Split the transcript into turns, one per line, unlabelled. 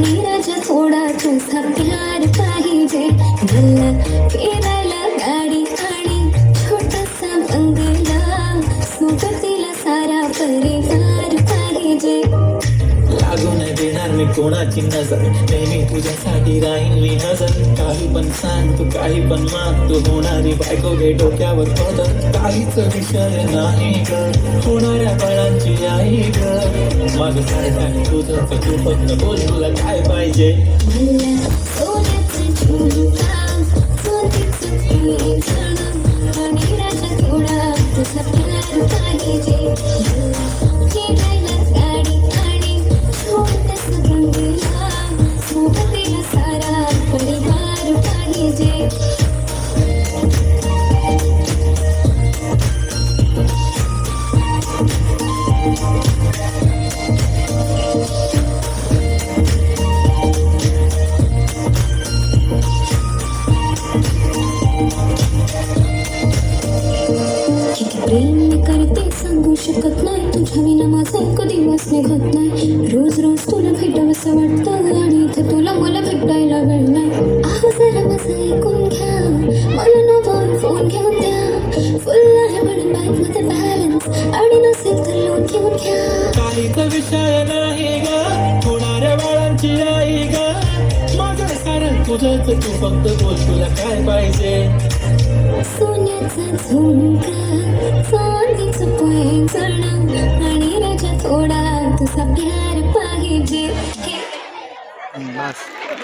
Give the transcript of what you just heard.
आणि थोडा तुझा प्यार पाहिजे. मला फिरायला गाडी आणि छोटासा बंगला. सुगतीला सारा परिवार पाहिजे.
लागू देणार मी कोणाची नजर? नेहमी तुझ्यासाठी राहीन मी नजर. काही पण सांग तू काही पण मान तू होणारी बायको घे डोक्यावर पदर काहीच विषय नाही ग. होणाऱ्या बाळांची आई ग. माझं सारखं तुझं तर तू फक्त बोल तुला काय पाहिजे
Thank you. किती प्रेम मी करते सांगू शकत नाही. तुझ्या विना माझा एक दिवस निघत नाही. रोज रोज तुला भेटावंसं वाटतं आणि इथं तुला मला भेटायला वेळ नाही. आहो जरा माझं ऐकून घ्या. मला नवा फोन घेऊन द्या. फुल आहे म्हणून बॅगमध्ये बॅलन्स आणि नसेल तर लोन घेऊन घ्या.
काहीच विषय नाही ग. होणाऱ्या बाळांची आई ग. माझं सारं तुझंच तू फक्त बोल तुला काय पाहिजे?
सोन्याचा झुमका चांदीचं पैंजण आणि राजा थोडा तुझा प्यार पाहिजे.
बस.